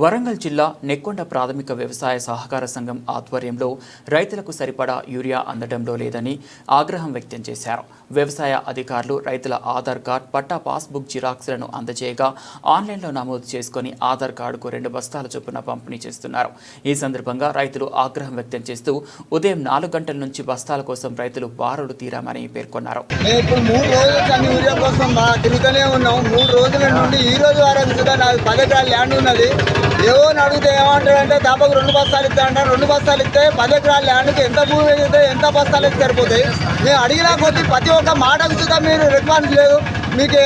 వరంగల్ జిల్లా నెక్కొండ ప్రాథమిక వ్యవసాయ సహకార సంఘం ఆధ్వర్యంలో రైతులకు సరిపడా యూరియా అందడంలో లేదని ఆగ్రహం వ్యక్తం చేశారు. వ్యవసాయ అధికారులు రైతుల ఆధార్ కార్డ్ పట్టా పాస్బుక్ జిరాక్స్లను అందజేయగా ఆన్లైన్లో నమోదు చేసుకుని ఆధార్ కార్డుకు రెండు బస్తాల చొప్పున పంపిణీ చేస్తున్నారు. ఈ సందర్భంగా రైతులు ఆగ్రహం వ్యక్తం చేస్తూ ఉదయం నాలుగు గంటల నుంచి బస్తాల కోసం రైతులు బారులు తీరామని పేర్కొన్నారు. మూడు రోజుల ఉన్నాం. మూడు రోజుల నుండి ఈ రోజు వరకు కూడా నాకు ల్యాండ్ ఉన్నది. ఏవో అడిగితే ఏమంటాడంటే దాపకు రెండు బస్తాలు ఇస్తా అంటారు రెండు బస్తాలు ఇస్తే పది ఎకరాల ల్యాండ్కి ఎంత భూమి వేస్తే ఎంత బస్తాలు అయితే సరిపోతాయి? మేము అడిగినా కొద్దీ ప్రతి ఒక్క మాటకు చూద్దాం మీరు రెస్పాన్స్ లేదు. మీకు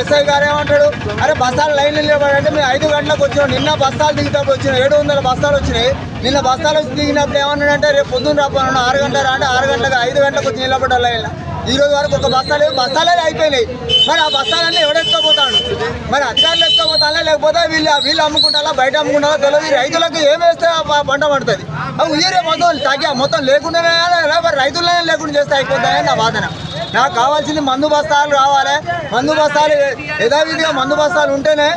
ఎస్ఐ గారు ఏమంటాడు? అరే బస్తాలు లైన్ నిలబడంటే మేము ఐదు గంటలకు వచ్చినాం. నిన్న బస్తాలు దిగినప్పుడు వచ్చినాయి. ఏడు వందల బస్తాలు వచ్చినాయి. నిన్న బస్తాలు వచ్చి దిగినప్పుడు ఏమన్నాడంటే రేపు పొద్దున్న రాపన్నాడు ఆరు గంటల అంటే ఆరు గంటలకు ఐదు గంటలకు వచ్చి నిలబడ్డా లైన్లో. ఈ రోజు వరకు ఒక బస్తాలు బస్తాలే అయిపోయినాయి. మరి ఆ బస్తాలన్నీ ఎవడెత్తుకోపోతాడు మరి అధికారులు ఎత్తుకోపోతానా లేకపోతే వీళ్ళు వీళ్ళు అమ్ముకుంటారా? బయట అమ్ముకుంటారా? తెలియదు. రైతులకు ఏం ఆ పంట పడుతుంది? అవి ఉయ్యరే మొత్తం తగ్గా మొత్తం లేకుండానే మరి రైతులనే లేకుండా చేస్తే అయిపోతాయని నా వాదన. నాకు కావాల్సింది మందు బస్తాలు రావాలి. మందు బస్తాలు యథావిధిగా మందు బస్తాలు ఉంటేనే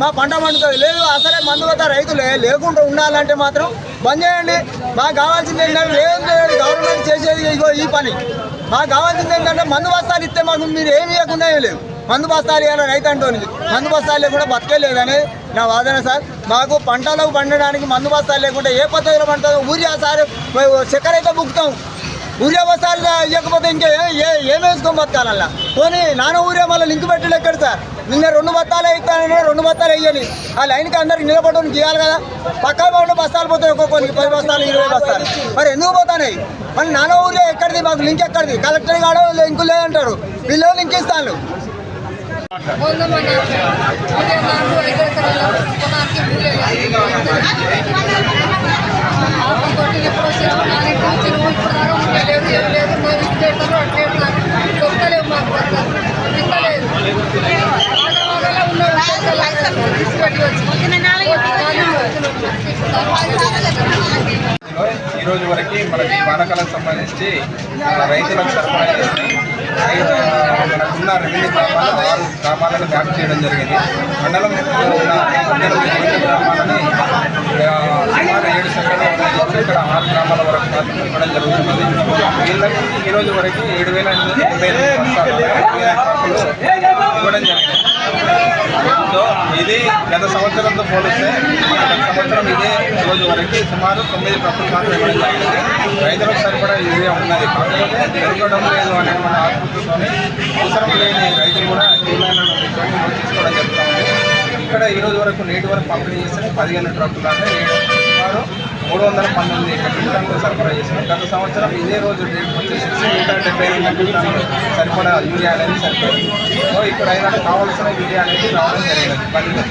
మా పంట పండుతుంది. లేదు అసలే మందు బస్తా రైతులే. లేకుండా ఉండాలంటే మాత్రం బంద్ చేయండి. మాకు కావాల్సింది ఏంటంటే లేదు లేదు గవర్నమెంట్ చేసేది ఇగో ఈ పని. మాకు కావాల్సింది ఏంటంటే మందు బస్తాలు ఇస్తే మాకు మీరు ఏమి ఇవ్వకుండా ఏం లేవు. మందు బస్తాలు ఇవ్వాలి రైతు అంటోనిది మందు బస్తాలు లేకుండా బతకలేదనే నా వాదన సార్. మాకు పంటలకు పండడానికి మందు బస్తాలు లేకుండా ఏ పద్ధతిలో పండుతుందో ఊరియా సార్ చక్కెర అయితే బుక్తాం ఊరియా బస్తాలు ఇవ్వకపోతే ఇంకా ఏ- ఏ- బతకాలల్లా? పోనీ నాన్న ఊరియా మళ్ళీ లింక్ పెట్టలేదు ఎక్కడ సార్? నిన్న రెండు బత్తాలు ఇస్తానని రెండు బత్తాలు వేయాలి ఆ లైన్కి అందరికి నిలబడడానికి గీయాలి కదా. పక్క వాళ్ళు బస్తాలు పోతాయి ఒక్కొక్కరికి పది బస్తాలు ఇరవై బస్తాలు. మరి ఎందుకు పోతాయి మరి నాన్న ఊరియా ఎక్కడిది? మాకు లింక్ ఎక్కడిది? కలెక్టర్ కాడ లింకు లేదంటారు వీళ్ళు లింక్ ఇస్తాను ముందు మన ఉదయం నాలుగు ఐదు ఎకరాల పొలానికి ఆకు కొట్టి ఎప్పుడు వచ్చారు నాలుగు చెరువు ఇప్పుడు దాకా ఉండలేదు ఏం లేదు మేము ఇట్లా ఎట్లా అట్లా ఎట్లా దొక్కలేవు మాకు బస్తాలు. ఇస్తలేదు ఆగమాగంగా ఉన్నాడు తీసుకెళ్ళి వచ్చి ఈ రోజు వరకు మనకి వానకాలకు సంబంధించి మన రైతులకు సరఫరా చేసి మనకున్న రెవెన్యూ గ్రామాలు ఆరు గ్రామాలను బ్యాక్ చేయడం జరిగింది. మండలం ఉన్న పద్దెనిమిది గ్రామాలని సుమారు ఏడు సంఖ్యలో ఉన్నాయి ఇక్కడ ఆరు గ్రామాల వరకు మాత్రం ఇవ్వడం జరుగుతుంది వీళ్ళకి ఈ రోజు వరకు ఏడు వేల ఎనిమిది ఇవ్వడం జరిగింది. సో ఇది గత సంవత్సరంతో పోలిస్తే గత సంవత్సరం ఇదే రోజు వరకు సుమారు తొమ్మిది ట్రక్కులు మాత్రం ఇవ్వడం జరిగింది. రైతులకు సరిపడా యూరియా ఉన్నది. కాకపోతే దొరకడం లేదు అనేటువంటి ఆతృతతోనే అవసరం లేని రైతులు కూడా యూరియాలను తీసుకోవడం జరుగుతుంది. ఇక్కడ ఈ రోజు వరకు నేటి వరకు పంపిణీ చేస్తే పదిహేను ట్రక్కులు అంటే ఏడు- సుమారు మూడు వందల పంతొమ్మిది మెట్రిక్ టన్నులు సరఫరా చేసిన గత సంవత్సరం ఇదే రోజు రేటు వచ్చేసి నూట డెబ్బై ఐదు మెట్రిక్ టన్నులు సరిపడా యూరియా అనేది సరిపోయింది. సో ఇక్కడ అయినా కావాల్సిన యూరియా అనేది రావడం జరిగినది బండి